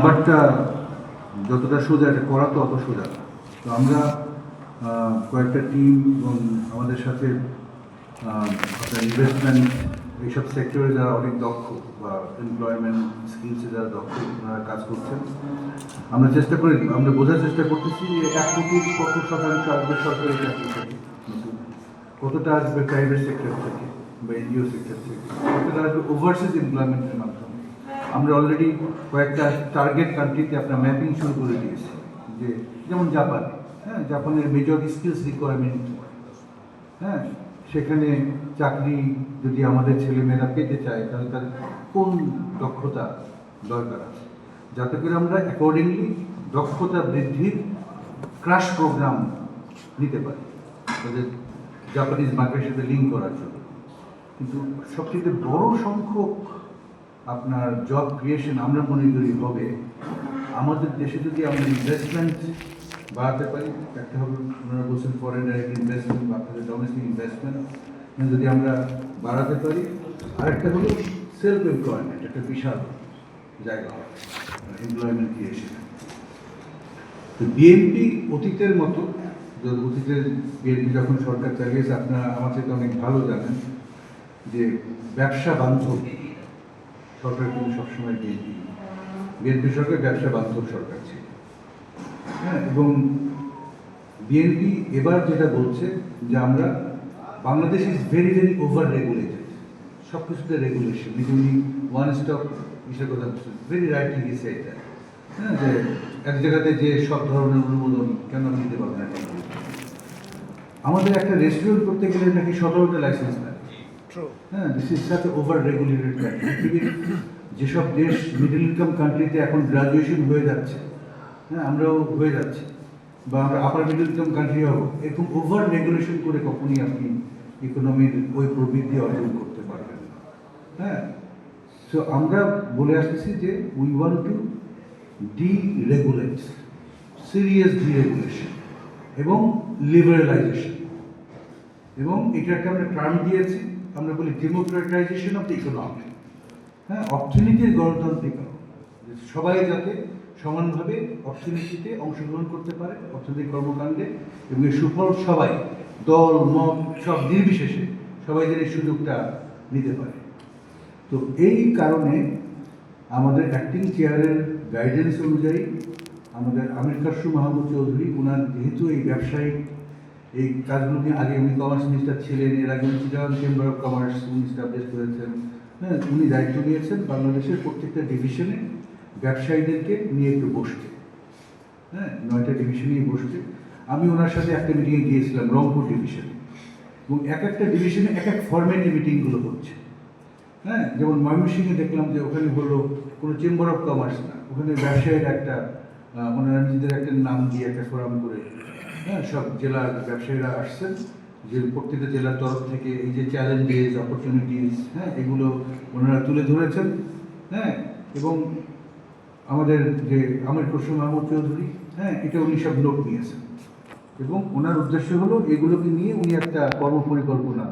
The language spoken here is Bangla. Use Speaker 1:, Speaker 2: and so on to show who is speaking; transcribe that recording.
Speaker 1: ব্যাপারটা যতটা সোজা, এটা করা তো অত সোজা তো আমরা কয়েকটা টিম এবং আমাদের সাথে ইনভেস্টমেন্ট এইসব সেক্টরে যারা অনেক দক্ষ বা এমপ্লয়মেন্ট স্কিলসে যারা দক্ষ, ওনারা কাজ করছেন। আমরা চেষ্টা করি, আমরা বোঝার চেষ্টা করতেছি যে এক কোটির কত শতাংশ আসবে সরকারি চাকরি থেকে। কতটা আসবে প্রাইভেট সেক্টর থেকে বা এনজিও সেক্টর থেকে? কতটা আসবে ওভারসিজ এমপ্লয়মেন্টের মাধ্যমে? আমরা অলরেডি কয়েকটা টার্গেট কান্ট্রিতে আপনার ম্যাপিং শুরু করে দিয়েছি। যে যেমন জাপান হ্যাঁ জাপানের মেজর স্কিলস রিকোয়ারমেন্ট হ্যাঁ সেখানে চাকরি যদি আমাদের ছেলেমেয়েরা পেতে চায়, তাহলে তাদের কোন দক্ষতা দরকার আছে? যাতে করে আমরা অ্যাকর্ডিংলি দক্ষতা বৃদ্ধির ক্রাশ প্রোগ্রাম নিতে পারি। তাদের জাপানিজ মার্কেটের সাথে লিঙ্ক করার জন্য। কিন্তু সবচেয়ে বড় সংখ্যক আপনার জব ক্রিয়েশন আমরা মনে করি হবে। আমাদের দেশে যদি আমরা ইনভেস্টমেন্ট বাড়াতে পারি, একটা হবে ওনারা বলছেন ফরেন ডাইরেক্ট ইনভেস্টমেন্ট বা আপনাদের ডোমেস্টিক ইনভেস্টমেন্ট যদি আমরা বাড়াতে পারি, আরেকটা হলো সেলফ এমপ্লয়মেন্ট একটা বিশাল জায়গা এমপ্লয়মেন্ট ক্রিয়েশন তো বিএনপি অতীতের মতো অতীতের বিএনপি যখন সরকার চালিয়েছে, আপনারা আমার থেকে অনেক ভালো জানেন যে ব্যবসা বান্ধব। সরকার কিন্তু সবসময় বিএনপি বিএনপি সরকার, ব্যবসা বান্ধব সরকার ছিল। হ্যাঁ এবং বিএনপি এবার যেটা বলছে যে আমরা Bangladesh is very very over regulated সব কিছুতে রেগুলেশন উনি ওয়ান স্টপ হিসেবে কথা বলছেন। ভেরি রাইটলি সেড দ্যাট হ্যাঁ যে এক জায়গাতে যে সব ধরনের অনুমোদন কেন নিতে পারবে না আমাদের একটা রেস্টুরেন্ট করতে গেলে নাকি সতেরোটা লাইসেন্স লাগে। হ্যাঁ this is such over regulated যেসব দেশ মিডল ইনকাম কান্ট্রিতে এখন গ্রাজুয়েশন হয়ে যাচ্ছে হ্যাঁ আমরাও হয়ে যাচ্ছি, বা আমরা আপার মিডল ইনকাম কান্ট্রি হব, এরকম ওভার রেগুলেশন করে কখনই আপনি ইকোনমির ওই প্রবৃদ্ধি অর্জন করতে পারবেন হ্যাঁ। সো আমরা বলে আসতেছি যে we want to deregulate serious deregulation এবং লিবারেলাইজেশন এবং এটাকে আমরা টার্ম দিয়েছি, আমরা বলি ডেমোক্রেটাইজেশন অফ ইকোনমি হ্যাঁ অর্থনীতির গণতান্ত্রিক সবাই যাতে সমানভাবে অর্থনীতিতে অংশগ্রহণ করতে পারে, অর্থনৈতিক কর্মকাণ্ডে, এবং এর সুফল সবাই, দল, মত, সব নির্বিশেষে সবাই যেন এই সুযোগটা নিতে পারে। তো এই কারণে আমাদের অ্যাক্টিং চেয়ারের গাইডেন্স অনুযায়ী আমাদের আমির খাসরু মাহমুদ চৌধুরী ওনার যেহেতু এই ব্যবসায়িক এই কাজগুলো নিয়ে আগে উনি কমার্স মিনিস্টার ছিলেন, এর আগে চিটাগাং চেম্বার অফ কমার্স উনি স্টাবলিশ করেছেন। হ্যাঁ উনি দায়িত্ব নিয়েছেন বাংলাদেশের প্রত্যেকটা ডিভিশনে ব্যবসায়ীদেরকে নিয়ে একটু বসতে। হ্যাঁ নয়টা ডিভিশন নিয়ে বসতে। আমি ওনার সাথে একটা মিটিংয়ে গিয়েছিলাম, রংপুর ডিভিশনে এবং এক একটা ডিভিশনে এক এক ফরম্যাটে মিটিংগুলো হচ্ছে। হ্যাঁ যেমন ময়মনসিংহে দেখলাম যে ওখানে হলো কোনো চেম্বার অফ কমার্স না, ওখানে ব্যবসায়ীরা একটা ওনারা নিজেদের একটা নাম দিয়ে একটা ফোরাম করে হ্যাঁ সব জেলার ব্যবসায়ীরা আসছেন। যে প্রত্যেকটা জেলার তরফ থেকে এই যে চ্যালেঞ্জেস অপরচুনিটিস হ্যাঁ এগুলো ওনারা তুলে ধরেছেন হ্যাঁ এবং আমাদের যে আমির খসরু মাহমুদ চৌধুরী হ্যাঁ এটা উনি সব লোক নিয়েছেন। এবং ওনার উদ্দেশ্য হলো এগুলোকে নিয়ে উনি একটা কর্মপরিকল্পনা